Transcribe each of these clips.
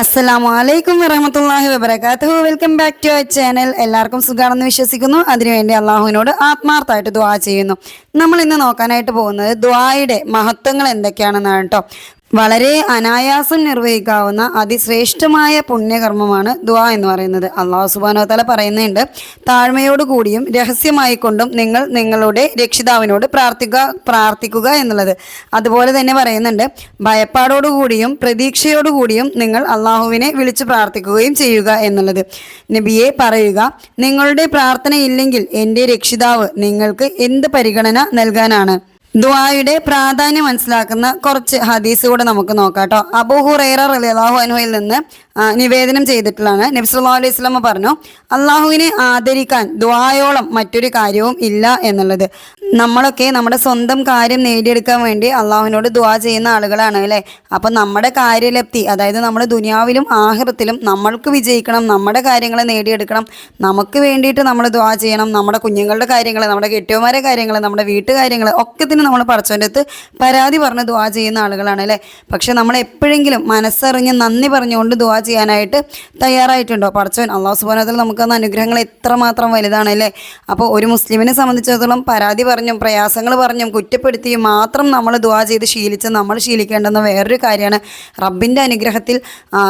അസ്സലാമു അലൈക്കും വറഹമത്തല്ലാഹി വബറകാതുഹു. Welcome back to our channel എല്ലാവർക്കും സുഖമാണെന്ന് വിശ്വസിക്കുന്നു. അതിനുവേണ്ടി അള്ളാഹുവിനോട് ആത്മാർത്ഥമായിട്ട് ദുആ ചെയ്യുന്നു. നമ്മൾ ഇന്ന് നോക്കാനായിട്ട് പോകുന്നത് ദുആയുടെ മഹത്വങ്ങൾ എന്തൊക്കെയാണെന്നാണ് കേട്ടോ വളരെ അനായാസം നിർവഹിക്കാവുന്ന അതിശ്രേഷ്ഠമായ പുണ്യകർമ്മമാണ് ദുആ എന്ന് പറയുന്നത്. അള്ളാഹു സുബാനോ തല പറയുന്നുണ്ട് താഴ്മയോടുകൂടിയും രഹസ്യമായി കൊണ്ടും നിങ്ങൾ നിങ്ങളുടെ രക്ഷിതാവിനോട് പ്രാർത്ഥിക്കുക പ്രാർത്ഥിക്കുക എന്നുള്ളത്. അതുപോലെ തന്നെ പറയുന്നുണ്ട് ഭയപ്പാടോടുകൂടിയും പ്രതീക്ഷയോടുകൂടിയും നിങ്ങൾ അള്ളാഹുവിനെ വിളിച്ചു പ്രാർത്ഥിക്കുകയും ചെയ്യുക എന്നുള്ളത്. നബിയെ പറയുക നിങ്ങളുടെ പ്രാർത്ഥന ഇല്ലെങ്കിൽ എന്റെ രക്ഷിതാവ് നിങ്ങൾക്ക് എന്ത് പരിഗണന നൽകാനാണ്? ദുആയുടെ പ്രാധാന്യം മനസ്സിലാക്കുന്ന കുറച്ച് ഹദീസ് കൂടെ നമുക്ക് നോക്കാം കേട്ടോ. അബൂഹുറൈറ റളിയല്ലാഹു അനുഹയിൽ നിന്ന് നിവേദനം ചെയ്തിട്ടുള്ളതാണ്. നബി സല്ലല്ലാഹു അലൈഹി സ്വലമ പറഞ്ഞു അള്ളാഹുവിനെ ആദരിക്കാൻ ദ്വായോളം മറ്റൊരു കാര്യവും ഇല്ല എന്നുള്ളത്. നമ്മളൊക്കെ നമ്മുടെ സ്വന്തം കാര്യം നേടിയെടുക്കാൻ വേണ്ടി അള്ളാഹുവിനോട് ദ്വാ ചെയ്യുന്ന ആളുകളാണ് അല്ലേ? അപ്പം നമ്മുടെ കാര്യലബ്ധി അതായത് നമ്മുടെ ദുനിയാവിലും ആഹൃത്തിലും നമ്മൾക്ക് വിജയിക്കണം നമ്മുടെ കാര്യങ്ങൾ നേടിയെടുക്കണം നമുക്ക് വേണ്ടിയിട്ട് നമ്മൾ ദ്വാ ചെയ്യണം നമ്മുടെ കുഞ്ഞുങ്ങളുടെ കാര്യങ്ങൾ നമ്മുടെ കെട്ടിയമാരെ കാര്യങ്ങൾ നമ്മുടെ വീട്ടുകാര്യങ്ങൾ ഒക്കത്തിന് നമ്മൾ പടച്ചവന്റെ അടുത്ത് പരാതി പറഞ്ഞ് ദ്വാ ചെയ്യുന്ന ആളുകളാണ് അല്ലേ? പക്ഷെ നമ്മൾ എപ്പോഴെങ്കിലും മനസ്സറിഞ്ഞ് നന്ദി പറഞ്ഞുകൊണ്ട് ദുആ ചെയ്യാനായിട്ട് തയ്യാറായിട്ടുണ്ടോ? പടച്ചവൻ അള്ളാഹു സുബാനത്തിൽ നമുക്ക് തന്ന അനുഗ്രഹങ്ങൾ എത്രമാത്രം വലുതാണ് അല്ലേ അപ്പോൾ ഒരു മുസ്ലിമിനെ സംബന്ധിച്ചിടത്തോളം പരാതി പറഞ്ഞും പ്രയാസങ്ങൾ പറഞ്ഞും കുറ്റപ്പെടുത്തിയും മാത്രം നമ്മൾ ദുവാ ചെയ്ത് ശീലിച്ച് നമ്മൾ ശീലിക്കേണ്ടെന്ന വേറൊരു കാര്യമാണ് റബ്ബിന്റെ അനുഗ്രഹത്തിൽ.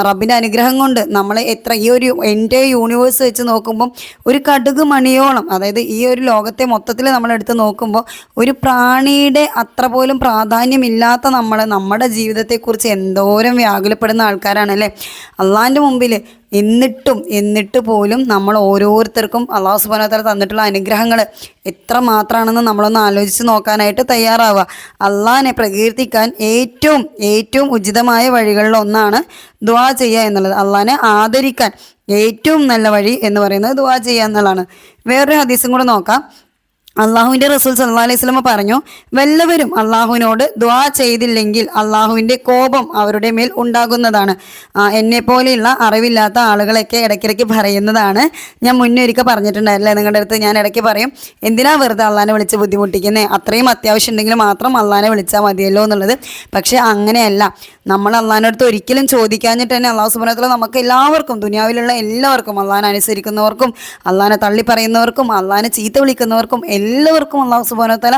റബ്ബിന്റെ അനുഗ്രഹം കൊണ്ട് നമ്മൾ എത്ര ഈ ഒരു എന്റെ യൂണിവേഴ്സ് വെച്ച് നോക്കുമ്പം ഒരു കടുക് മണിയോളം അതായത് ഈ ഒരു ലോകത്തെ മൊത്തത്തിൽ നമ്മൾ നമ്മളെടുത്ത് നോക്കുമ്പോൾ ഒരു പ്രാണിയുടെ അത്ര പോലും പ്രാധാന്യമില്ലാത്ത നമ്മൾ നമ്മുടെ ജീവിതത്തെക്കുറിച്ച് എന്തോരം വ്യാകുലപ്പെടുന്ന ആൾക്കാരാണ് അല്ലേ അള്ളാഹിന്റെ മുമ്പിൽ എന്നിട്ടും എന്നിട്ട് പോലും നമ്മൾ ഓരോരുത്തർക്കും അള്ളാഹു സുബാനോത്തല തന്നിട്ടുള്ള അനുഗ്രഹങ്ങൾ എത്ര മാത്രമാണെന്ന് നമ്മളൊന്ന് ആലോചിച്ച് നോക്കാനായിട്ട് തയ്യാറാവുക. അള്ളാഹിനെ പ്രകീർത്തിക്കാൻ ഏറ്റവും ഏറ്റവും ഉചിതമായ വഴികളിൽ ഒന്നാണ് ദുആ ചെയ്യുക എന്നുള്ളത്. അള്ളാഹിനെ ആദരിക്കാൻ ഏറ്റവും നല്ല വഴി എന്ന് പറയുന്നത് ദുആ ചെയ്യുക എന്നുള്ളതാണ്. വേറൊരു ഹദീസും കൂടെ നോക്കാം. അള്ളാഹുവിന്റെ റസൂൽ സല്ലാ അലൈഹി സ്വലമ പറഞ്ഞു വല്ലവരും അള്ളാഹുവിനോട് ദ്വാ ചെയ്തില്ലെങ്കിൽ അള്ളാഹുവിന്റെ കോപം അവരുടെ മേൽ ഉണ്ടാകുന്നതാണ്. എന്നെ പോലെയുള്ള അറിവില്ലാത്ത ആളുകളൊക്കെ ഇടയ്ക്കിടയ്ക്ക് പറയുന്നതാണ്. ഞാൻ മുന്നേ ഒരിക്കൽ പറഞ്ഞിട്ടുണ്ടായിരുന്നില്ല നിങ്ങളുടെ അടുത്ത് ഞാൻ ഇടയ്ക്ക് പറയും എന്തിനാ വെറുതെ അള്ളാഹിനെ വിളിച്ച് ബുദ്ധിമുട്ടിക്കുന്നത് അത്രയും അത്യാവശ്യം ഉണ്ടെങ്കിൽ മാത്രം അള്ളാഹിനെ വിളിച്ചാൽ മതിയല്ലോ എന്നുള്ളത്. പക്ഷേ അങ്ങനെയല്ല. നമ്മൾ അള്ളാഹിന്റെ അടുത്ത് ഒരിക്കലും ചോദിക്കാഞ്ഞിട്ട് തന്നെ അള്ളാഹു സുബനത്തിൽ നമുക്ക് എല്ലാവർക്കും ദുനിയാവിലുള്ള എല്ലാവർക്കും അള്ളാഹിനെ അനുസരിക്കുന്നവർക്കും അള്ളാഹിനെ തള്ളി പറയുന്നവർക്കും അള്ളാഹിനെ ചീത്ത വിളിക്കുന്നവർക്കും എല്ലാവർക്കും അള്ളാഹു സുബാനോത്തല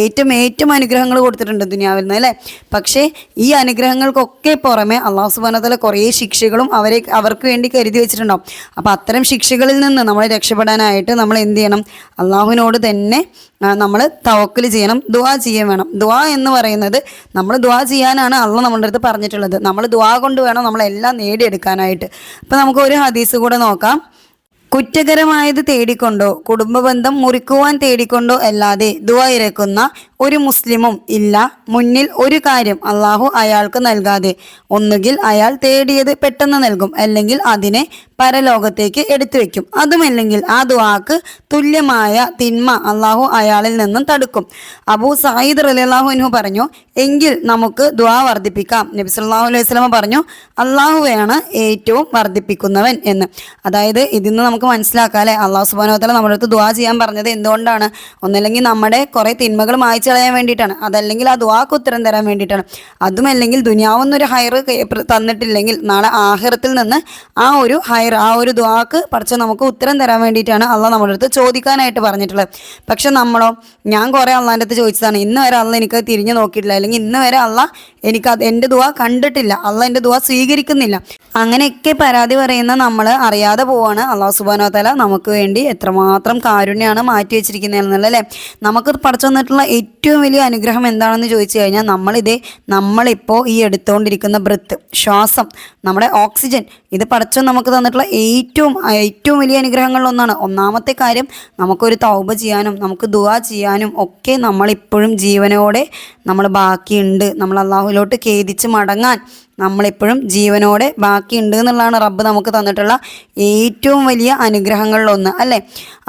ഏറ്റവും ഏറ്റവും അനുഗ്രഹങ്ങൾ കൊടുത്തിട്ടുണ്ട് ദുനിയാവിൽ നിന്ന് അല്ലേ? പക്ഷേ ഈ അനുഗ്രഹങ്ങൾക്കൊക്കെ പുറമെ അള്ളാഹു സുബാനോത്തല കുറേ ശിക്ഷകളും അവരെ അവർക്ക് വേണ്ടി കരുതി വെച്ചിട്ടുണ്ടാവും. അപ്പോൾ അത്തരം ശിക്ഷകളിൽ നിന്ന് നമ്മൾ രക്ഷപ്പെടാനായിട്ട് നമ്മൾ എന്ത് ചെയ്യണം? അള്ളാഹുവിനോട് തന്നെ നമ്മൾ തവക്കൽ ചെയ്യണം ദുവാ ചെയ്യാൻ വേണം. ദുവാ എന്ന് പറയുന്നത് നമ്മൾ ദുവാ ചെയ്യാനാണ് അള്ള നമ്മളുടെ അടുത്ത് പറഞ്ഞിട്ടുള്ളത്. നമ്മൾ ദുവാ കൊണ്ട് വേണം നമ്മളെല്ലാം നേടിയെടുക്കാനായിട്ട്. അപ്പോൾ നമുക്ക് ഒരു ഹദീസ് കൂടെ നോക്കാം. കുറ്റകരമായത് തേടിക്കൊണ്ടോ കുടുംബബന്ധം മുറിക്കുവാൻ തേടിക്കൊണ്ടോ അല്ലാതെ ദുആ ഇരക്കുന്ന ഒരു മുസ്ലിമും ഇല്ല. മുന്നിൽ ഒരു കാര്യം അള്ളാഹു അയാൾക്ക് നൽകാതെ. ഒന്നുകിൽ അയാൾ തേടിയത് പെട്ടെന്ന് നൽകും അല്ലെങ്കിൽ അതിനെ പരലോകത്തേക്ക് എടുത്തു വെക്കും. അതുമല്ലെങ്കിൽ ആ ദുവാക്ക് തുല്യമായ തിന്മ അള്ളാഹു അയാളിൽ നിന്നും തടുക്കും. അബൂ സായിദ് റലിയല്ലാഹുവിനു പറഞ്ഞു എങ്കിൽ നമുക്ക് ദുവാ വർദ്ധിപ്പിക്കാം. നബി സല്ലല്ലാഹു അലൈഹി വസല്ലമ പറഞ്ഞു അള്ളാഹുവയാണ് ഏറ്റവും വർദ്ധിപ്പിക്കുന്നവൻ എന്ന്. അതായത് ഇതിൽ നിന്ന് നമുക്ക് മനസ്സിലാക്കാം അല്ലേ? അള്ളാഹു സുബാനോ തല നമ്മുടെ അടുത്ത് ദുവാ ചെയ്യാൻ പറഞ്ഞത് എന്തുകൊണ്ടാണ്? ഒന്നല്ലെങ്കിൽ നമ്മുടെ കുറേ തിന്മകൾ മായ്ച്ചു കളയാൻ വേണ്ടിയിട്ടാണ്. അതല്ലെങ്കിൽ ആ ദുവാക്ക് ഉത്തരം തരാൻ വേണ്ടിയിട്ടാണ്. അതുമല്ലെങ്കിൽ ദുനിയാവുന്നൊരു ഹയർ തന്നിട്ടില്ലെങ്കിൽ നാളെ ആഹിറത്തിൽ നിന്ന് ആ ഒരു ഹയർ ആ ഒരു ദ്വാക്ക് പഠിച്ച നമുക്ക് ഉത്തരം തരാൻ വേണ്ടിയിട്ടാണ് അള്ളാഹ് നമ്മുടെ അടുത്ത് ചോദിക്കാനായിട്ട് പറഞ്ഞിട്ടുള്ളത്. പക്ഷെ നമ്മളോ ഞാൻ കുറേ അള്ളാന്റെ അടുത്ത് ചോദിച്ചതാണ്. ഇന്ന് വരെ അള്ള എനിക്ക് തിരിഞ്ഞു നോക്കിയിട്ടില്ല. അല്ലെങ്കിൽ ഇന്ന് വരെ അള്ള എനിക്ക് എന്റെ ദുആ കണ്ടിട്ടില്ല. അള്ള എന്റെ ദുആ സ്വീകരിക്കുന്നില്ല. അങ്ങനെയൊക്കെ പരാതി പറയുന്ന നമ്മൾ അറിയാതെ പോവാണ്. അള്ളാഹു സുബാനോ തല നമുക്ക് വേണ്ടി എത്രമാത്രം കാരുണ്യമാണ് മാറ്റി വെച്ചിരിക്കുന്നത് അല്ലേ? നമുക്ക് പഠിച്ചു തന്നിട്ടുള്ള ഏറ്റവും വലിയ അനുഗ്രഹം എന്താണെന്ന് ചോദിച്ചു കഴിഞ്ഞാൽ നമ്മളിതേ നമ്മളിപ്പോൾ ഈ എടുത്തുകൊണ്ടിരിക്കുന്ന ബ്രത്ത് ശ്വാസം നമ്മുടെ ഓക്സിജൻ ഇത് പഠിച്ചു നമുക്ക് തന്നിട്ടുള്ള ഏറ്റവും ഏറ്റവും വലിയ അനുഗ്രഹങ്ങളിലൊന്നാണ് ഒന്നാമത്തെ കാര്യം നമുക്കൊരു തൗബ ചെയ്യാനും നമുക്ക് ദുആ ചെയ്യാനും ഒക്കെ നമ്മളിപ്പോഴും ജീവനോടെ നമ്മൾ ബാക്കിയുണ്ട്. നമ്മൾ അള്ളാഹുലോട്ട് ഖേദിച്ച് മടങ്ങാൻ നമ്മളിപ്പോഴും ജീവനോടെ ബാക്കിയുണ്ട് എന്നുള്ളതാണ് റബ്ബ് നമുക്ക് തന്നിട്ടുള്ള ഏറ്റവും വലിയ അനുഗ്രഹങ്ങളിലൊന്ന് അല്ലേ?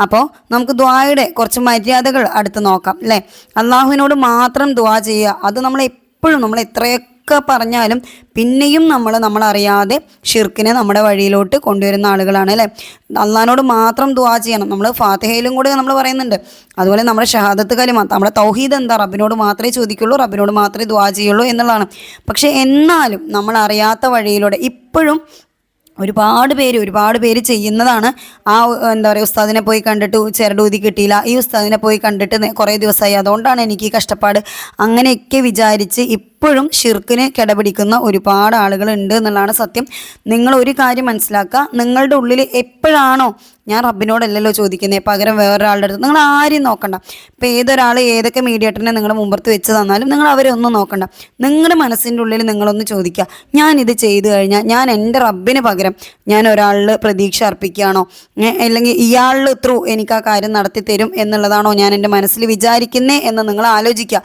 അപ്പോൾ നമുക്ക് ദ്വായുടെ കുറച്ച് മര്യാദകൾ അടുത്ത് നോക്കാം അല്ലേ? അള്ളാഹുവിനോട് മാത്രം ദ്വാ ചെയ്യുക. അത് നമ്മൾ എപ്പോഴും നമ്മൾ എത്രയൊക്കെ എന്തൊക്കെ പറഞ്ഞാലും പിന്നെയും നമ്മൾ നമ്മളറിയാതെ ഷിർക്കിനെ നമ്മുടെ വഴിയിലോട്ട് കൊണ്ടുവരുന്ന ആളുകളാണ് അല്ലേ? അള്ളഹാനോട് മാത്രം ദുവാ ചെയ്യണം. നമ്മൾ ഫാത്തിഹയിലും കൂടെ നമ്മൾ പറയുന്നുണ്ട്. അതുപോലെ നമ്മുടെ ഷഹാദത്ത് കലിമ നമ്മുടെ തൗഹീദ് എന്താ? റബ്ബിനോട് മാത്രമേ ചോദിക്കുള്ളൂ റബ്ബിനോട് മാത്രമേ ദുവാ ചെയ്യുള്ളൂ എന്നുള്ളതാണ്. പക്ഷേ എന്നാലും നമ്മൾ അറിയാത്ത വഴിയിലൂടെ ഇപ്പോഴും ഒരുപാട് പേര് ഒരുപാട് പേര് ചെയ്യുന്നതാണ് ആ എന്താ പറയുക ഉസ്താദിനെ പോയി കണ്ടിട്ട് ചിരടൂതി കിട്ടിയില്ല. ഈ ഉസ്താദിനെ പോയി കണ്ടിട്ട് കുറേ ദിവസമായി. അതുകൊണ്ടാണ് എനിക്ക് ഈ കഷ്ടപ്പാട്. അങ്ങനെയൊക്കെ വിചാരിച്ച് ഇപ്പോഴും ഷിർക്കിന് കിടപിടിക്കുന്ന ഒരുപാട് ആളുകൾ ഉണ്ട് എന്നുള്ളതാണ് സത്യം. നിങ്ങൾ ഒരു കാര്യം മനസ്സിലാക്കുക. നിങ്ങളുടെ ഉള്ളിൽ എപ്പോഴാണോ ഞാൻ റബ്ബിനോടല്ലല്ലോ ചോദിക്കുന്നത് പകരം വേറൊരാളുടെ അടുത്ത് നിങ്ങൾ ആരെയും നോക്കണ്ട. ഇപ്പം ഏതൊരാൾ ഏതൊക്കെ മീഡിയേറ്ററിനെ നിങ്ങൾ മുമ്പത്ത് വെച്ച് തന്നാലും നിങ്ങൾ അവരെ ഒന്നും നോക്കണ്ട. നിങ്ങളുടെ മനസ്സിന്റെ ഉള്ളിൽ നിങ്ങളൊന്ന് ചോദിക്കുക. ഞാനിത് ചെയ്തു കഴിഞ്ഞാൽ ഞാൻ എന്റെ റബ്ബിന് പകരം ഞാൻ ഒരാളിൽ പ്രതീക്ഷ അർപ്പിക്കുകയാണോ? അല്ലെങ്കിൽ ഇയാളിൽ ത്രൂ എനിക്ക് ആ കാര്യം നടത്തി തരും എന്നുള്ളതാണോ ഞാൻ എന്റെ മനസ്സിൽ വിചാരിക്കുന്നേ എന്ന് നിങ്ങൾ ആലോചിക്കുക.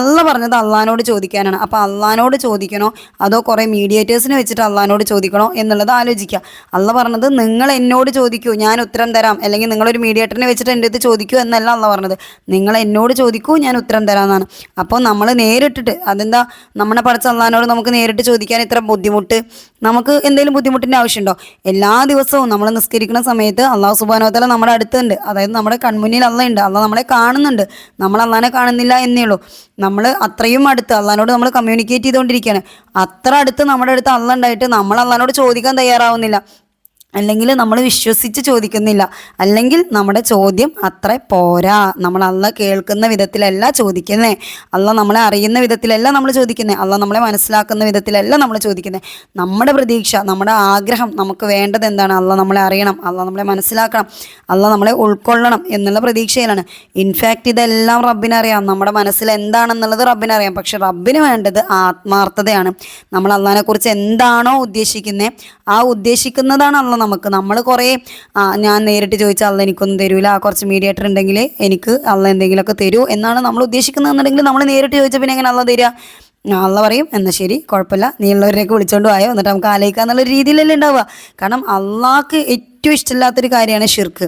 അല്ല പറഞ്ഞത് അള്ളഹാനോട് ചോദിക്കാനാണ്. അപ്പോൾ അള്ളഹാനോട് ചോദിക്കണോ? അതോ കുറേ മീഡിയേറ്റേഴ്സിനെ വെച്ചിട്ട് അള്ളഹാനോട് ചോദിക്കണോ എന്നുള്ളത് ആലോചിക്കുക. അള്ള പറഞ്ഞത് നിങ്ങൾ എന്നോട് ചോദിക്കൂ ഞാൻ ഉത്തരം തരാം. അല്ലെങ്കിൽ നിങ്ങളൊരു മീഡിയേറ്ററിനെ വെച്ചിട്ട് എന്റെ അടുത്ത് ചോദിക്കൂ എന്നല്ല അള്ള പറഞ്ഞത്. നിങ്ങൾ എന്നോട് ചോദിക്കൂ ഞാൻ ഉത്തരം തരാമെന്നാണ്. അപ്പോൾ നമ്മൾ നേരിട്ടിട്ട് അതെന്താ? നമ്മുടെ പഠിച്ച അള്ളഹാനോട് നമുക്ക് നേരിട്ട് ചോദിക്കാൻ ഇത്ര ബുദ്ധിമുട്ട്? നമുക്ക് എന്തെങ്കിലും ബുദ്ധിമുട്ടിന്റെ ആവശ്യമുണ്ടോ? എല്ലാ ദിവസവും നമ്മൾ നിസ്കരിക്കുന്ന സമയത്ത് അള്ളാഹു സുബാനോത്തല നമ്മുടെ അടുത്തുണ്ട്. അതായത് നമ്മുടെ കൺമുന്നിൽ അള്ളയുണ്ട് അള്ള നമ്മളെ കാണുന്നുണ്ട്. നമ്മൾ അള്ളഹാനെ കാണുന്നില്ല എന്നേ ഉള്ളൂ. നമ്മൾ അത്രയും അടുത്ത് അള്ളഹാനോട് നമ്മൾ കമ്മ്യൂണിക്കേറ്റ് ചെയ്തുകൊണ്ടിരിക്കുകയാണ് അത്ര അടുത്ത് നമ്മുടെ അടുത്ത് അള്ള ഉണ്ടായിട്ട് നമ്മൾ അള്ളഹാനോട് ചോദിക്കാൻ തയ്യാറാവുന്നില്ല. അല്ലെങ്കിൽ നമ്മൾ വിശ്വസിച്ച് ചോദിക്കുന്നില്ല. അല്ലെങ്കിൽ നമ്മുടെ ചോദ്യം അത്ര പോരാ. നമ്മൾ അല്ല കേൾക്കുന്ന വിധത്തിലല്ല ചോദിക്കുന്നേ. അല്ല നമ്മളെ അറിയുന്ന വിധത്തിലല്ല നമ്മൾ ചോദിക്കുന്നത് അല്ല നമ്മളെ മനസ്സിലാക്കുന്ന വിധത്തിലല്ല നമ്മൾ ചോദിക്കുന്നത് നമ്മുടെ പ്രതീക്ഷ നമ്മുടെ ആഗ്രഹം നമുക്ക് വേണ്ടത് എന്താണ്? അല്ല നമ്മളെ അറിയണം. അല്ല നമ്മളെ മനസ്സിലാക്കണം. അല്ല നമ്മളെ ഉൾക്കൊള്ളണം എന്നുള്ള പ്രതീക്ഷയിലാണ്. ഇൻഫാക്റ്റ് ഇതെല്ലാം റബ്ബിനറിയാം. നമ്മുടെ മനസ്സിൽ എന്താണെന്നുള്ളത് റബ്ബിനറിയാം. പക്ഷെ റബ്ബിന് വേണ്ടത് ആത്മാർത്ഥതയാണ്. നമ്മൾ അള്ളഹാനെ കുറിച്ച് എന്താണോ ഉദ്ദേശിക്കുന്നത് ആ ഉദ്ദേശിക്കുന്നതാണ് അല്ല നമുക്ക്. നമ്മൾ കുറേ ഞാൻ നേരിട്ട് ചോദിച്ചാൽ അല്ല എനിക്കൊന്നും തരൂല. കുറച്ച് മീഡിയേറ്റർ ഉണ്ടെങ്കിൽ എനിക്ക് അല്ല എന്തെങ്കിലുമൊക്കെ തരൂ. എന്നാണ് നമ്മൾ ഉദ്ദേശിക്കുന്നതെന്നുണ്ടെങ്കിൽ നമ്മൾ നേരിട്ട് ചോദിച്ചാൽ പിന്നെ എങ്ങനെ അല്ല തരിക അള്ള പറയും എന്നാൽ ശരി കുഴപ്പമില്ല നീ ഉള്ളവരെയൊക്കെ വിളിച്ചോണ്ട് പോയോ എന്നിട്ട് നമുക്ക് ആലോചിക്കുക എന്നുള്ള രീതിയിലല്ലേ ഉണ്ടാവുക കാരണം അള്ളാഹ്ക്ക് ഏറ്റവും ഇഷ്ടമില്ലാത്തൊരു കാര്യമാണ് ഷിർക്ക്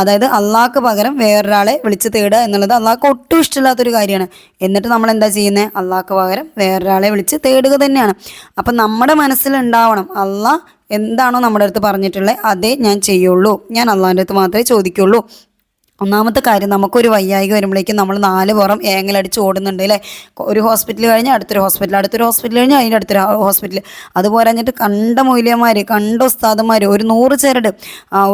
അതായത് അള്ളാഹ്ക്ക് പകരം വേറൊരാളെ വിളിച്ച് തേടുക എന്നുള്ളത് അള്ളാഹ്ക്ക് ഒട്ടും ഇഷ്ടമില്ലാത്തൊരു കാര്യമാണ്. എന്നിട്ട് നമ്മൾ എന്താ ചെയ്യുന്നത് അള്ളാഹ്ക്ക് പകരം വേറൊരാളെ വിളിച്ച് തേടുക തന്നെയാണ്. അപ്പം നമ്മുടെ മനസ്സിലുണ്ടാവണം അള്ളാഹ് എന്താണോ നമ്മുടെ അടുത്ത് പറഞ്ഞിട്ടുള്ളത് അതേ ഞാൻ ചെയ്യുള്ളൂ. ഞാൻ അള്ളാഹിന്റെ അടുത്ത് മാത്രമേ ചോദിക്കുള്ളൂ. ഒന്നാമത്തെ കാര്യം നമുക്കൊരു വയ്യായിക വരുമ്പോഴേക്കും നമ്മൾ നാല് പുറം ഏങ്ങലടിച്ച് ഓടുന്നുണ്ട് അല്ലേ? ഒരു ഹോസ്പിറ്റൽ കഴിഞ്ഞാൽ അടുത്തൊരു ഹോസ്പിറ്റൽ അടുത്തൊരു ഹോസ്പിറ്റൽ കഴിഞ്ഞാൽ അതിന്റെ അടുത്തൊരു ഹോസ്പിറ്റൽ. അതുപോലെ കഴിഞ്ഞിട്ട് കണ്ട മൂല്യന്മാർ കണ്ട ഉസ്താദന്മാർ ഒരു നൂറ് ചരട്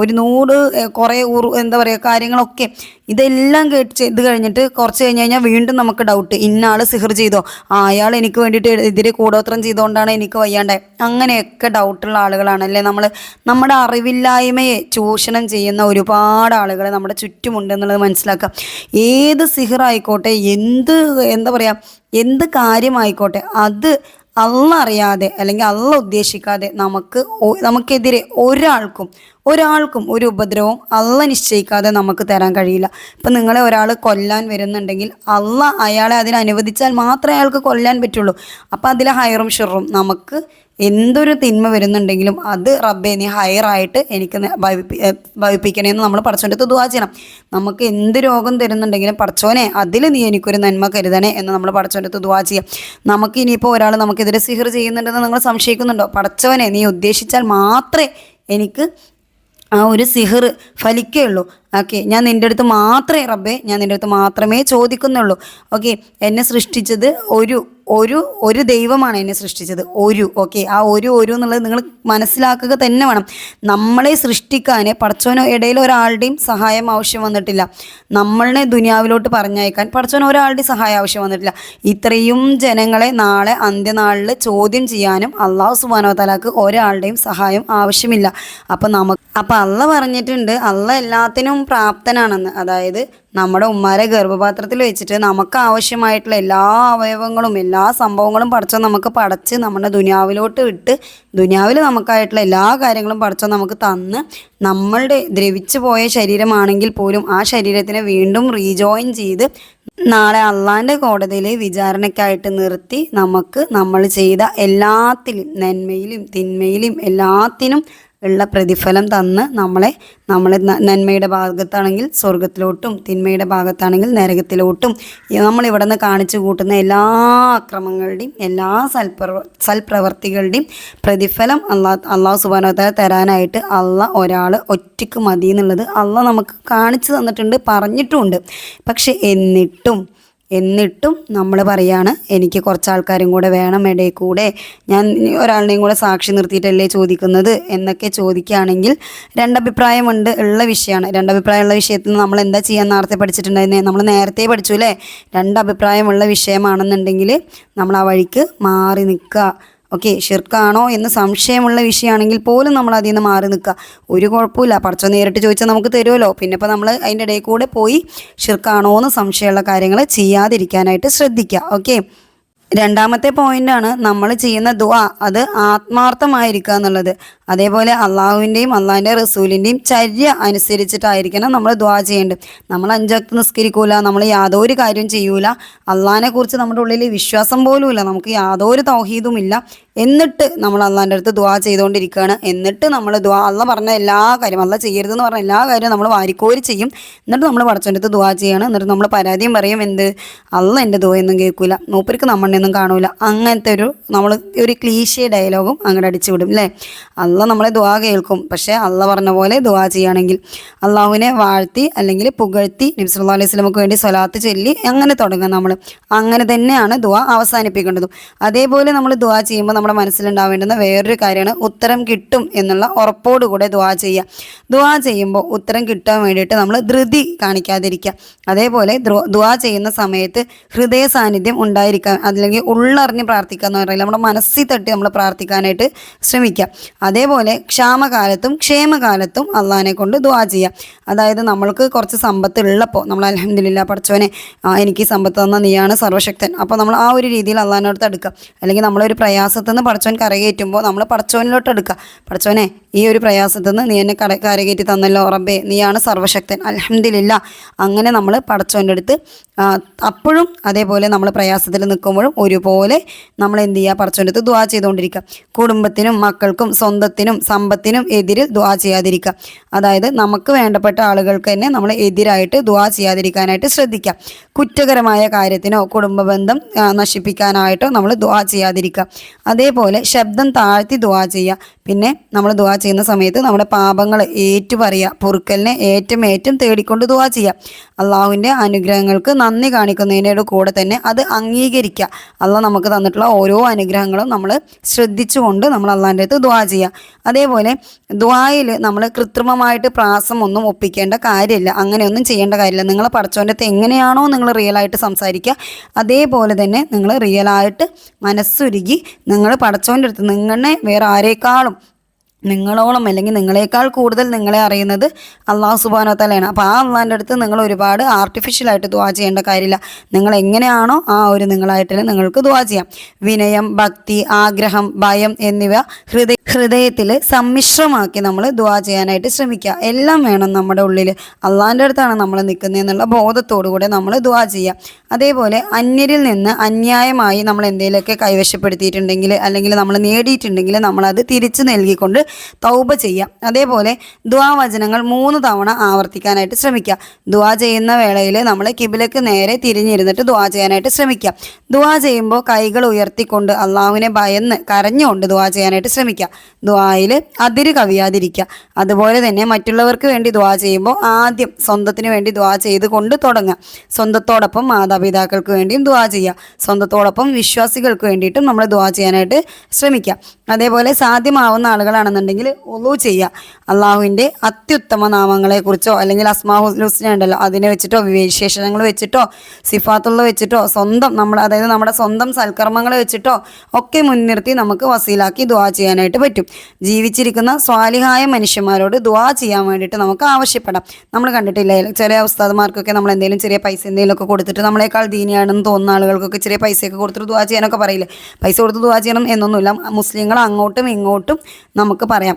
ഒരു നൂറ് കുറേ ഉറു എന്താ പറയുക കാര്യങ്ങളൊക്കെ ഇതെല്ലാം കേട്ട് ചെയ്ത് കഴിഞ്ഞിട്ട് കുറച്ച് കഴിഞ്ഞ് കഴിഞ്ഞാൽ വീണ്ടും നമുക്ക് ഡൗട്ട് ഇന്നാൾ സിഹർ ചെയ്തോ? അയാൾ എനിക്ക് വേണ്ടിയിട്ട് എതിരെ കൂടോത്രം ചെയ്തുകൊണ്ടാണ് എനിക്ക് വയ്യാണ്ടേ. അങ്ങനെയൊക്കെ ഡൗട്ടുള്ള ആളുകളാണല്ലേ നമ്മൾ നമ്മുടെ അറിവില്ലായ്മയെ ചൂഷണം ചെയ്യുന്ന ഒരുപാട് ആളുകൾ നമ്മുടെ ചുറ്റുമുണ്ട് എന്നുള്ളത് മനസ്സിലാക്കുക ഏത് സിഹറായിക്കോട്ടെ എന്ത് എന്താ പറയുക എന്ത് കാര്യമായിക്കോട്ടെ അത് അള്ള അറിയാതെ അല്ലെങ്കിൽ അള്ള ഉദ്ദേശിക്കാതെ നമുക്ക് നമുക്കെതിരെ ഒരാൾക്കും ഒരാൾക്കും ഒരു ഉപദ്രവവും അള്ള നിശ്ചയിക്കാതെ നമുക്ക് തരാൻ കഴിയില്ല. ഇപ്പം നിങ്ങളെ ഒരാൾ കൊല്ലാൻ വരുന്നുണ്ടെങ്കിൽ അള്ള അയാളെ അതിന് അനുവദിച്ചാൽ മാത്രമേ അയാൾക്ക് കൊല്ലാൻ പറ്റുള്ളൂ. അപ്പം അതിലെ ഹയറും ഷുറും നമുക്ക് എന്തൊരു തിന്മ വരുന്നുണ്ടെങ്കിലും അത് റബ്ബെ നീ ഹയറായിട്ട് എനിക്ക് ഭവിപ്പിക്കണേന്ന് നമ്മൾ പടച്ചോന്റെ ദുവാ ചെയ്യണം. നമുക്ക് എന്ത് രോഗം തരുന്നുണ്ടെങ്കിലും പടച്ചോനെ അതിൽ നീ എനിക്കൊരു നന്മ കരുതണേ എന്ന് നമ്മൾ പടച്ചോന്റെ ദുവാ ചെയ്യാം. നമുക്ക് ഇനിയിപ്പോൾ ഒരാൾ നമുക്കെതിരെ സിഹർ ചെയ്യുന്നുണ്ടെന്ന് നിങ്ങൾ സംശയിക്കുന്നുണ്ടോ? പഠിച്ചവനെ നീ ഉദ്ദേശിച്ചാൽ മാത്രമേ എനിക്ക് ആ ഒരു സിഹർ ഫലിക്കുകയുള്ളൂ ഓക്കെ ഞാൻ നിന്റെ അടുത്ത് മാത്രമേ റബ്ബേ ഞാൻ നിന്റെ അടുത്ത് മാത്രമേ ചോദിക്കുന്നുള്ളൂ. ഓക്കെ എന്നെ സൃഷ്ടിച്ചത് ഒരു ഒരു ഒരു ദൈവമാണ് എന്നെ സൃഷ്ടിച്ചത്. ഒരു ഓക്കെ ആ ഒരു ഒരു എന്നുള്ളത് നിങ്ങൾ മനസ്സിലാക്കുക തന്നെ വേണം. നമ്മളെ സൃഷ്ടിക്കാൻ പടച്ചോനോ ഇടയിൽ ഒരാളുടെയും സഹായം ആവശ്യം വന്നിട്ടില്ല. നമ്മളെ ദുനിയാവിലോട്ട് പറഞ്ഞയക്കാൻ പടച്ചോനോ ഒരാളുടെയും സഹായം ആവശ്യം വന്നിട്ടില്ല. ഇത്രയും ജനങ്ങളെ നാളെ അന്ത്യനാളിൽ ചോദ്യം ചെയ്യാനും അള്ളാഹു സുബാനോ തലാക്ക് ഒരാളുടെയും സഹായം ആവശ്യമില്ല. അപ്പം നമുക്ക് അപ്പം അള്ള പറഞ്ഞിട്ടുണ്ട് അള്ള എല്ലാത്തിനും പ്രാപ്തനാണെന്ന്. അതായത് നമ്മുടെ ഉമ്മാരെ ഗർഭപാത്രത്തിൽ വെച്ചിട്ട് നമുക്ക് ആവശ്യമായിട്ടുള്ള എല്ലാ അവയവങ്ങളും എല്ലാ സംഭവങ്ങളും പഠിച്ചോ നമുക്ക് പടച്ച് നമ്മുടെ ദുനിയാവിലോട്ട് ഇട്ട് ദുനിയാവിൽ നമുക്കായിട്ടുള്ള എല്ലാ കാര്യങ്ങളും പഠിച്ചോ നമുക്ക് തന്ന് നമ്മളുടെ ദ്രവിച്ചു പോയ ശരീരമാണെങ്കിൽ പോലും ആ ശരീരത്തിനെ വീണ്ടും റീജോയിൻ ചെയ്ത് നാളെ അള്ളാന്റെ കോടതിയിൽ വിചാരണയ്ക്കായിട്ട് നിർത്തി നമുക്ക് നമ്മൾ ചെയ്ത എല്ലാത്തിലും നന്മയിലും തിന്മയിലും എല്ലാത്തിനും ഉള്ള പ്രതിഫലം തന്ന് നമ്മളെ നമ്മളെ നന്മയുടെ ഭാഗത്താണെങ്കിൽ സ്വർഗത്തിലോട്ടും തിന്മയുടെ ഭാഗത്താണെങ്കിൽ നരകത്തിലോട്ടും നമ്മളിവിടെ നിന്ന് കാണിച്ചു കൂട്ടുന്ന എല്ലാ അക്രമങ്ങളുടെയും എല്ലാ സൽപ്രവ സൽപ്രവർത്തികളുടെയും പ്രതിഫലം അള്ളാ അള്ളാഹു സുബാനോത്ത തരാനായിട്ട് അള്ള ഒരാൾ ഒറ്റയ്ക്ക് മതി എന്നുള്ളത് അള്ള നമുക്ക് കാണിച്ചു തന്നിട്ടുണ്ട് പറഞ്ഞിട്ടുമുണ്ട്. പക്ഷെ എന്നിട്ടും എന്നിട്ടും നമ്മൾ പറയാണ് എനിക്ക് കുറച്ച് ആൾക്കാരും കൂടെ വേണം ഇടയിൽ കൂടെ. ഞാൻ ഒരാളുടെയും കൂടെ സാക്ഷി നിർത്തിയിട്ടല്ലേ ചോദിക്കുന്നത്? എന്നൊക്കെ ചോദിക്കുകയാണെങ്കിൽ രണ്ടഭിപ്രായമുണ്ട് ഉള്ള വിഷയമാണ്. രണ്ടഭിപ്രായമുള്ള വിഷയത്തിൽ നമ്മൾ എന്താ ചെയ്യാൻ നേരത്തെ പഠിച്ചിട്ടുണ്ടായിരുന്നേ? നമ്മൾ നേരത്തെ പഠിച്ചു അല്ലേ? രണ്ടഭിപ്രായമുള്ള വിഷയമാണെന്നുണ്ടെങ്കിൽ നമ്മൾ ആ വഴിക്ക് മാറി നിൽക്കുക. ഓക്കെ ഷിർക്കാണോ എന്ന് സംശയമുള്ള വിഷയമാണെങ്കിൽ പോലും നമ്മൾ അതിൽ നിന്ന് മാറി നിൽക്കുക. ഒരു കുഴപ്പമില്ല. പടച്ചോ നേരിട്ട് ചോദിച്ചാൽ നമുക്ക് തരുമല്ലോ. പിന്നെ ഇപ്പോൾ നമ്മൾ അതിന്റെ ഇടയിൽ കൂടെ പോയി ഷിർക്കാണോ എന്ന് സംശയമുള്ള കാര്യങ്ങൾ ചെയ്യാതിരിക്കാനായിട്ട് ശ്രദ്ധിക്കുക. ഓക്കെ? രണ്ടാമത്തെ പോയിന്റാണ് നമ്മൾ ചെയ്യുന്ന ദുആ അത് ആത്മാർത്ഥമായിരിക്കുക എന്നുള്ളത്. അതേപോലെ അള്ളാഹുവിന്റെയും അള്ളാഹിന്റെ റസൂലിന്റെയും ചര്യ അനുസരിച്ചിട്ടായിരിക്കണം നമ്മൾ ദുആ ചെയ്യേണ്ടത്. നമ്മൾ അഞ്ചക്ത് നിസ്കരിക്കൂല നമ്മൾ യാതൊരു കാര്യം ചെയ്യൂല. അള്ളാഹിനെ കുറിച്ച് നമ്മുടെ ഉള്ളിൽ വിശ്വാസം പോലും ഇല്ല നമുക്ക് യാതൊരു തൗഹീദും ഇല്ല. എന്നിട്ട് നമ്മൾ അള്ളാന്റെ അടുത്ത് ദ്വാ ചെയ്തുകൊണ്ടിരിക്കുകയാണ്. എന്നിട്ട് നമ്മൾ ദ്വാ അള്ള പറഞ്ഞ എല്ലാ കാര്യം അള്ള ചെയ്യരുതെന്ന് പറഞ്ഞ എല്ലാ കാര്യവും നമ്മൾ വാരിക്കോരി ചെയ്യും. എന്നിട്ട് നമ്മൾ പടച്ചോന്റെ അടുത്ത് ദ്വാ ചെയ്യാണ്. എന്നിട്ട് നമ്മൾ പരാതിയും പറയും എന്ത്? അള്ള എന്റെ ദുആയൊന്നും കേൾക്കൂല. മൂപ്പർക്ക് ഒന്നും കാണൂല. അങ്ങനത്തെ ഒരു നമ്മൾ ഒരു ക്ലീശിയ ഡയലോഗും അങ്ങോട്ട് അടിച്ചു വിടും അല്ലേ അള്ള നമ്മളെ ദ്വാ കേൾക്കും. പക്ഷേ അള്ള പറഞ്ഞ പോലെ ദ്വാ ചെയ്യുകയാണെങ്കിൽ അള്ളാഹുവിനെ വാഴ്ത്തി അല്ലെങ്കിൽ പുകഴ്ത്തി നബ്സുല്ലാ അലൈഹി സ്വലമുക്ക് വേണ്ടി സ്വലാത്ത് ചൊല്ലി അങ്ങനെ തുടങ്ങാം നമ്മൾ. അങ്ങനെ തന്നെയാണ് ദുആ അവസാനിപ്പിക്കേണ്ടതും. അതേപോലെ നമ്മൾ ദുആ ചെയ്യുമ്പോൾ നമ്മുടെ മനസ്സിലുണ്ടാവേണ്ടുന്ന വേറൊരു കാര്യമാണ് ഉത്തരം കിട്ടും എന്നുള്ള ഉറപ്പോടുകൂടെ ദ്വാ ചെയ്യുക. ദ്വാ ചെയ്യുമ്പോൾ ഉത്തരം കിട്ടാൻ വേണ്ടിയിട്ട് നമ്മൾ ധൃതി കാണിക്കാതിരിക്കുക. അതേപോലെ ദ്വാ ചെയ്യുന്ന സമയത്ത് ഹൃദയ സാന്നിധ്യം ഉണ്ടായിരിക്കാൻ അല്ലെങ്കിൽ ഉള്ളറിഞ്ഞ് പ്രാർത്ഥിക്കുക എന്ന് പറയുന്നത് നമ്മുടെ മനസ്സിൽ തട്ടി നമ്മൾ പ്രാർത്ഥിക്കാനായിട്ട് ശ്രമിക്കുക. അതേപോലെ ക്ഷാമകാലത്തും ക്ഷേമകാലത്തും അള്ളഹാനെ കൊണ്ട് ദുആ ചെയ്യുക. അതായത് നമ്മൾക്ക് കുറച്ച് സമ്പത്ത് ഉള്ളപ്പോൾ നമ്മൾ അലഹമില്ല പഠിച്ചവനെ എനിക്ക് സമ്പത്ത് തന്ന നീയാണ് സർവശക്തൻ അപ്പോൾ നമ്മൾ ആ ഒരു രീതിയിൽ അള്ളാഹിനോട് അടുക്കുക. അല്ലെങ്കിൽ നമ്മളൊരു പ്രയാസത്തിൽ നിന്ന് പടച്ചോൻ കരകയറ്റുമ്പോൾ നമ്മൾ പടച്ചോനിലോട്ട് എടുക്കുക പടച്ചോനെ ഈ ഒരു പ്രയാസത്തിൽ നിന്ന് നീ എന്നെ കര കരകയറ്റി തന്നല്ലോ റബ്ബേ. നീയാണ് സർവശക്തൻ. അലഹമില്ല അങ്ങനെ നമ്മൾ പടച്ചോന്റെ അടുത്ത് അപ്പോഴും അതേപോലെ നമ്മൾ പ്രയാസത്തിൽ നിൽക്കുമ്പോഴും ഒരുപോലെ നമ്മൾ എന്ത് ചെയ്യുക പടച്ചോന്റെ അടുത്ത് ദ്വാ ചെയ്തുകൊണ്ടിരിക്കുക കുടുംബത്തിനും മക്കൾക്കും സ്വന്തത്തിനും സമ്പത്തിനും എതിരിൽ ദ്വാ ചെയ്യാതിരിക്കുക അതായത് നമുക്ക് വേണ്ടപ്പെട്ട ആളുകൾക്ക് തന്നെ നമ്മൾ എതിരായിട്ട് ദ്വാ ചെയ്യാതിരിക്കാനായിട്ട് ശ്രദ്ധിക്കുക കുറ്റകരമായ കാര്യത്തിനോ കുടുംബ ബന്ധം നശിപ്പിക്കാനായിട്ടോ നമ്മൾ ദ്വാ ചെയ്യാതിരിക്കുക അതേപോലെ ശബ്ദം താഴ്ത്തി ദ്വാ ചെയ്യുക. പിന്നെ നമ്മൾ ദുവാ ചെയ്യുന്ന സമയത്ത് നമ്മുടെ പാപങ്ങൾ ഏറ്റു പറയുക പൊറുക്കലിനെ ഏറ്റവും ഏറ്റവും തേടിക്കൊണ്ട് ദുവാ ചെയ്യുക. അള്ളാഹുവിന്റെ അനുഗ്രഹങ്ങൾക്ക് നന്ദി കാണിക്കുന്നതിന്റെ കൂടെ തന്നെ അത് അംഗീകരിക്കുക. അള്ളാഹ് നമുക്ക് തന്നിട്ടുള്ള ഓരോ അനുഗ്രഹങ്ങളും നമ്മൾ ശ്രദ്ധിച്ചുകൊണ്ട് നമ്മൾ അള്ളാഹിന്റെ അടുത്ത് ദുവാ ചെയ്യുക. അതേപോലെ ദുവായിൽ നമ്മൾ കൃത്രിമമായിട്ട് പ്രാസം ഒന്നും ഒപ്പിക്കേണ്ട കാര്യമില്ല. അങ്ങനെയൊന്നും ചെയ്യേണ്ട കാര്യമില്ല. നിങ്ങൾ പഠിച്ചോന്റെ അടുത്ത് എങ്ങനെയാണോ നിങ്ങൾ റിയലായിട്ട് സംസാരിക്കുക. അതേപോലെ തന്നെ നിങ്ങൾ റിയലായിട്ട് മനസ്സുരുകി നിങ്ങൾ പഠിച്ചോന്റെ അടുത്ത് നിങ്ങളെ വേറെ ആരേക്കാളും നിങ്ങളോളം അല്ലെങ്കിൽ നിങ്ങളെക്കാൾ കൂടുതൽ നിങ്ങളെ അറിയുന്നത് അള്ളാഹു സുബാനോ തലയാണ് അപ്പോൾ ആ അള്ളാഹിന്റെ അടുത്ത് നിങ്ങൾ ഒരുപാട് ആർട്ടിഫിഷ്യലായിട്ട് ദുവാ ചെയ്യേണ്ട കാര്യമില്ല. നിങ്ങൾ എങ്ങനെയാണോ ആ ഒരു നിങ്ങളായിട്ട് നിങ്ങൾക്ക് ദുവാ ചെയ്യാം. വിനയം ഭക്തി ആഗ്രഹം ഭയം എന്നിവ ഹൃദയ ഹൃദയത്തിൽ സമ്മിശ്രമാക്കി നമ്മൾ ദുവാ ചെയ്യാനായിട്ട് ശ്രമിക്കുക. എല്ലാം വേണം നമ്മുടെ ഉള്ളിൽ അള്ളാന്റെ അടുത്താണ് നമ്മൾ നിൽക്കുന്നത് എന്നുള്ള ബോധത്തോടു കൂടെ നമ്മൾ ദുവാ ചെയ്യുക. അതേപോലെ അന്യരിൽ നിന്ന് അന്യായമായി നമ്മൾ എന്തെങ്കിലുമൊക്കെ കൈവശപ്പെടുത്തിയിട്ടുണ്ടെങ്കിൽ അല്ലെങ്കിൽ നമ്മൾ നേടിയിട്ടുണ്ടെങ്കിൽ നമ്മളത് തിരിച്ചു നൽകിക്കൊണ്ട് തൗബ ചെയ്യാം അതേപോലെ ദുവാ വചനങ്ങൾ മൂന്ന് തവണ ആവർത്തിക്കാനായിട്ട് ശ്രമിക്കുക. ദുവാ ചെയ്യുന്ന വേളയിൽ നമ്മൾ കിബിലക്ക് നേരെ തിരിഞ്ഞിരുന്നിട്ട് ദുവാ ചെയ്യാനായിട്ട് ശ്രമിക്കുക. ദുവാ ചെയ്യുമ്പോൾ കൈകൾ ഉയർത്തിക്കൊണ്ട് അള്ളാഹുവിനെ ഭയന്ന് കരഞ്ഞുകൊണ്ട് ദുവാ ചെയ്യാനായിട്ട് ശ്രമിക്കുക. ദുവായിൽ അതിര് കവിയാതിരിക്കുക. അതുപോലെ തന്നെ മറ്റുള്ളവർക്ക് വേണ്ടി ദ്വാ ചെയ്യുമ്പോൾ ആദ്യം സ്വന്തത്തിന് വേണ്ടി ദ്വാ ചെയ്തുകൊണ്ട് തുടങ്ങുക. സ്വന്തത്തോടൊപ്പം മാതാപിതാക്കൾക്ക് വേണ്ടിയും ദ്വാ ചെയ്യുക. സ്വന്തത്തോടൊപ്പം വിശ്വാസികൾക്ക് വേണ്ടിയിട്ടും നമ്മൾ ദ്വാ ചെയ്യാനായിട്ട് ശ്രമിക്കുക. അതേപോലെ സാധ്യമാവുന്ന ആളുകളാണെന്നുണ്ടെങ്കിൽ ഒലു ചെയ്യുക. അള്ളാഹുവിന്റെ അത്യുത്തമ നാമങ്ങളെക്കുറിച്ചോ അല്ലെങ്കിൽ അസ്മാഹുൽ ഹുസ്ന ഉണ്ടല്ലോ അതിനെ വെച്ചിട്ടോ വിശേഷണങ്ങൾ വെച്ചിട്ടോ സിഫാത്തുള്ള വെച്ചിട്ടോ സ്വന്തം നമ്മൾ അതായത് നമ്മുടെ സ്വന്തം സൽക്കർമ്മങ്ങൾ വെച്ചിട്ടോ ഒക്കെ മുൻനിർത്തി നമുക്ക് വസീലാക്കി ദ്വാ ചെയ്യാനായിട്ട് പറ്റും. ജീവിച്ചിരിക്കുന്ന സ്വാലിഹായ മനുഷ്യന്മാരോട് ദുവാ ചെയ്യാൻ വേണ്ടിയിട്ട് നമുക്ക് ആവശ്യപ്പെടാം. നമ്മൾ കണ്ടിട്ടില്ല ചില ഉസ്താദ്മാർക്കൊക്കെ നമ്മൾ എന്തെങ്കിലും ചെറിയ പൈസ എന്തെങ്കിലുമൊക്കെ കൊടുത്തിട്ട് നമ്മളെക്കാൾ ദീനിയാണെന്ന് തോന്നുന്ന ആളുകൾക്കൊക്കെ ചെറിയ പൈസയൊക്കെ കൊടുത്തിട്ട് ദുവാ ചെയ്യാനൊക്കെ പറയില്ലേ? പൈസ കൊടുത്ത് ദുവാ ചെയ്യണം എന്നൊന്നുമില്ല. മുസ്ലിങ്ങൾ അങ്ങോട്ടും ഇങ്ങോട്ടും നമുക്ക് പറയാം.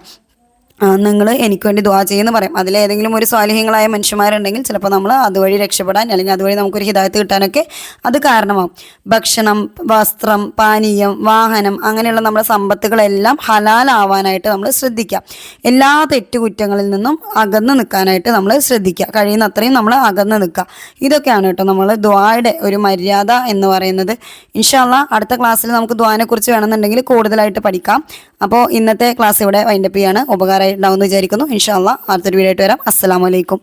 നിങ്ങൾ എനിക്ക് വേണ്ടി ദ്വാ ചെയ്യുമെന്ന് പറയും. അതിലേതെങ്കിലും ഒരു സ്വാലിഹ്യങ്ങളായ മനുഷ്യന്മാരുണ്ടെങ്കിൽ ചിലപ്പോൾ നമ്മൾ അതുവഴി രക്ഷപ്പെടാൻ അല്ലെങ്കിൽ അതുവഴി നമുക്കൊരു ഹിതായത്ത് കിട്ടാനൊക്കെ അത് കാരണമാവും. ഭക്ഷണം വസ്ത്രം പാനീയം വാഹനം അങ്ങനെയുള്ള നമ്മുടെ സമ്പത്തുകളെല്ലാം ഹലാലാവാനായിട്ട് നമ്മൾ ശ്രദ്ധിക്കുക എല്ലാ തെറ്റുകുറ്റങ്ങളിൽ നിന്നും അകന്ന് നിൽക്കാനായിട്ട് നമ്മൾ ശ്രദ്ധിക്കുക. കഴിയുന്ന അത്രയും നമ്മൾ അകന്ന് നിൽക്കുക. ഇതൊക്കെയാണ് കേട്ടോ നമ്മൾ ദ്വായുടെ ഒരു മര്യാദ എന്ന് പറയുന്നത്. ഇൻഷാല്ല അടുത്ത ക്ലാസ്സിൽ നമുക്ക് ദ്വാനെ കുറിച്ച് വേണമെന്നുണ്ടെങ്കിൽ കൂടുതലായിട്ട് പഠിക്കാം. അപ്പോൾ ഇന്നത്തെ ക്ലാസ് ഇവിടെ വൈൻഡപ്പ് ചെയ്യാണ്. ഉപകാരമായിട്ടുണ്ടാവുമെന്ന് വിചാരിക്കുന്നു. ഇൻഷാല്ല അടുത്തൊരു വീഡിയോ ആയിട്ട് വരാം. അസ്സലാമലൈക്കും